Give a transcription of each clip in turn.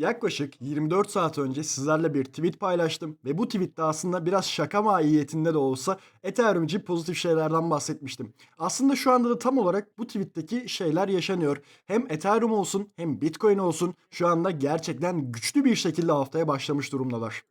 Yaklaşık 24 saat önce sizlerle bir tweet paylaştım ve bu tweette aslında biraz şaka mahiyetinde de olsa Ethereum için pozitif şeylerden bahsetmiştim. Aslında şu anda da tam olarak bu tweetteki şeyler yaşanıyor. Hem Ethereum olsun hem Bitcoin olsun şu anda gerçekten güçlü bir şekilde haftaya başlamış durumdalar.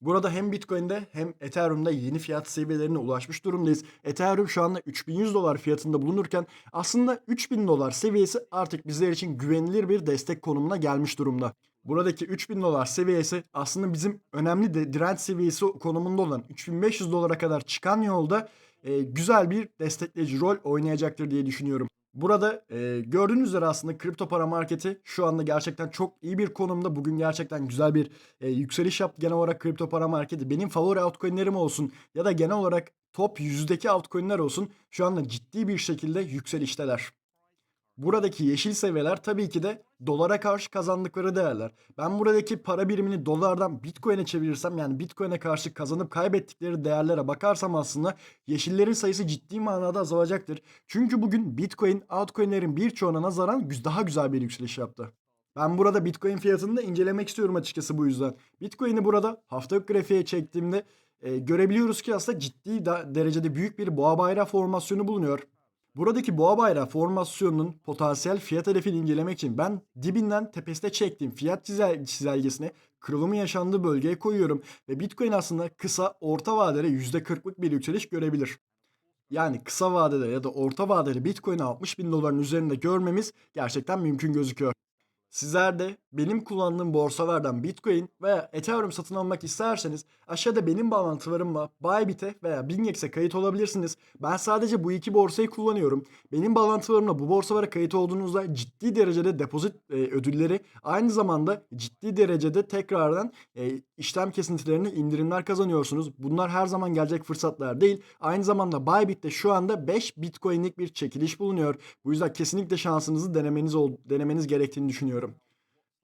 Burada hem Bitcoin'de hem Ethereum'da yeni fiyat seviyelerine ulaşmış durumdayız. Ethereum şu anda 3100 dolar fiyatında bulunurken aslında 3000 dolar seviyesi artık bizler için güvenilir bir destek konumuna gelmiş durumda. Buradaki 3000 dolar seviyesi aslında bizim önemli de direnç seviyesi konumunda olan 3500 dolara kadar çıkan yolda e, güzel bir destekleyici rol oynayacaktır diye düşünüyorum. Burada e, gördüğünüz üzere aslında kripto para marketi şu anda gerçekten çok iyi bir konumda. Bugün gerçekten güzel bir e, yükseliş yaptı genel olarak kripto para marketi. Benim favori altcoin'lerim olsun ya da genel olarak top yüzdeki altcoin'ler olsun şu anda ciddi bir şekilde yükselişteler. Buradaki yeşil seviyeler tabii ki de dolara karşı kazandıkları değerler. Ben buradaki para birimini dolardan bitcoin'e çevirirsem yani bitcoin'e karşı kazanıp kaybettikleri değerlere bakarsam aslında yeşillerin sayısı ciddi manada azalacaktır. Çünkü bugün bitcoin altcoin'lerin birçoğuna nazaran daha güzel bir yükseliş yaptı. Ben burada Bitcoin fiyatını da incelemek istiyorum açıkçası bu yüzden. Bitcoin'i burada haftalık grafiğe çektiğimde e, görebiliyoruz ki aslında ciddi da- derecede büyük bir boğa bayrağı formasyonu bulunuyor. Buradaki boğa bayrağı formasyonunun potansiyel fiyat hedefini incelemek için ben dibinden tepesine çektiğim fiyat çizel çizelgesini kırılımı yaşandığı bölgeye koyuyorum ve Bitcoin aslında kısa orta vadede %40'lık bir yükseliş görebilir. Yani kısa vadede ya da orta vadede Bitcoin'i 60 bin doların üzerinde görmemiz gerçekten mümkün gözüküyor. Sizler de benim kullandığım borsalardan Bitcoin veya Ethereum satın almak isterseniz aşağıda benim bağlantılarımla Bybit'e veya BingEx'e kayıt olabilirsiniz. Ben sadece bu iki borsayı kullanıyorum. Benim bağlantılarımla bu borsalara kayıt olduğunuzda ciddi derecede depozit e, ödülleri aynı zamanda ciddi derecede tekrardan e, işlem kesintilerini indirimler kazanıyorsunuz. Bunlar her zaman gelecek fırsatlar değil. Aynı zamanda Bybit'te şu anda 5 Bitcoin'lik bir çekiliş bulunuyor. Bu yüzden kesinlikle şansınızı denemeniz denemeniz gerektiğini düşünüyorum.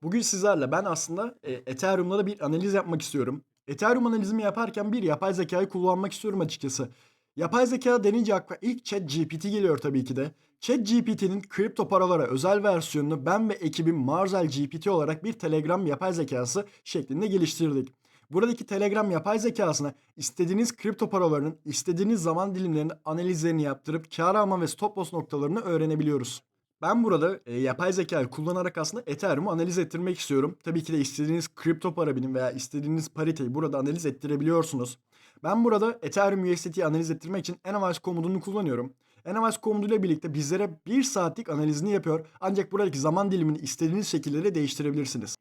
Bugün sizlerle ben aslında e, Ethereum'da da bir analiz yapmak istiyorum. Ethereum analizimi yaparken bir yapay zekayı kullanmak istiyorum açıkçası. Yapay zeka denince akla ilk ChatGPT geliyor tabii ki de. ChatGPT'nin kripto paralara özel versiyonunu ben ve ekibim Marzel GPT olarak bir Telegram yapay zekası şeklinde geliştirdik. Buradaki Telegram yapay zekasına istediğiniz kripto paralarının istediğiniz zaman dilimlerinde analizlerini yaptırıp kar alma ve stop loss noktalarını öğrenebiliyoruz. Ben burada e, yapay zekayı kullanarak aslında Ethereum'u analiz ettirmek istiyorum. Tabii ki de istediğiniz kripto para birim veya istediğiniz pariteyi burada analiz ettirebiliyorsunuz. Ben burada Ethereum USDT'yi analiz ettirmek için Analyze komutunu kullanıyorum. Analyze komutuyla birlikte bizlere 1 saatlik analizini yapıyor. Ancak buradaki zaman dilimini istediğiniz şekilde de değiştirebilirsiniz.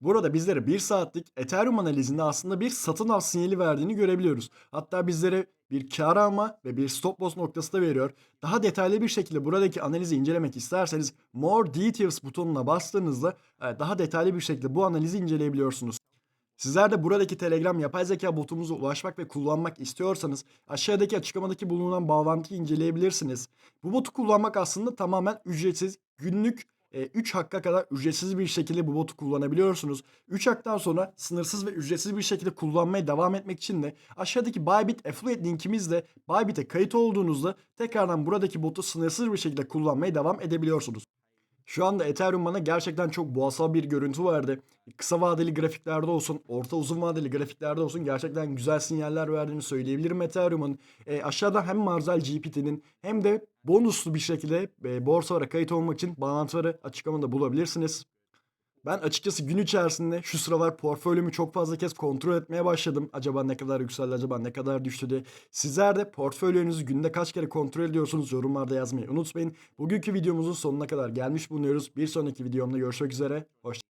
Burada bizlere 1 saatlik Ethereum analizinde aslında bir satın al sinyali verdiğini görebiliyoruz. Hatta bizlere bir kar alma ve bir stop loss noktası da veriyor. Daha detaylı bir şekilde buradaki analizi incelemek isterseniz More Details butonuna bastığınızda e, daha detaylı bir şekilde bu analizi inceleyebiliyorsunuz. Sizler de buradaki Telegram yapay zeka botumuza ulaşmak ve kullanmak istiyorsanız aşağıdaki açıklamadaki bulunan bağlantıyı inceleyebilirsiniz. Bu botu kullanmak aslında tamamen ücretsiz, günlük 3 hakka kadar ücretsiz bir şekilde bu botu kullanabiliyorsunuz. 3 haktan sonra sınırsız ve ücretsiz bir şekilde kullanmaya devam etmek için de aşağıdaki Bybit affiliate linkimizle Bybit'e kayıt olduğunuzda tekrardan buradaki botu sınırsız bir şekilde kullanmaya devam edebiliyorsunuz. Şu anda Ethereum bana gerçekten çok boğasal bir görüntü verdi. Kısa vadeli grafiklerde olsun, orta uzun vadeli grafiklerde olsun gerçekten güzel sinyaller verdiğini söyleyebilirim Ethereum'un. E, aşağıda hem Marzel GPT'nin hem de bonuslu bir şekilde e, borsalara kayıt olmak için bağlantıları açıklamada bulabilirsiniz. Ben açıkçası gün içerisinde şu sıralar portföyümü çok fazla kez kontrol etmeye başladım. Acaba ne kadar yükseldi, acaba ne kadar düştü diye. Sizler de portföyünüzü günde kaç kere kontrol ediyorsunuz yorumlarda yazmayı unutmayın. Bugünkü videomuzun sonuna kadar gelmiş bulunuyoruz. Bir sonraki videomda görüşmek üzere. Hoşçakalın.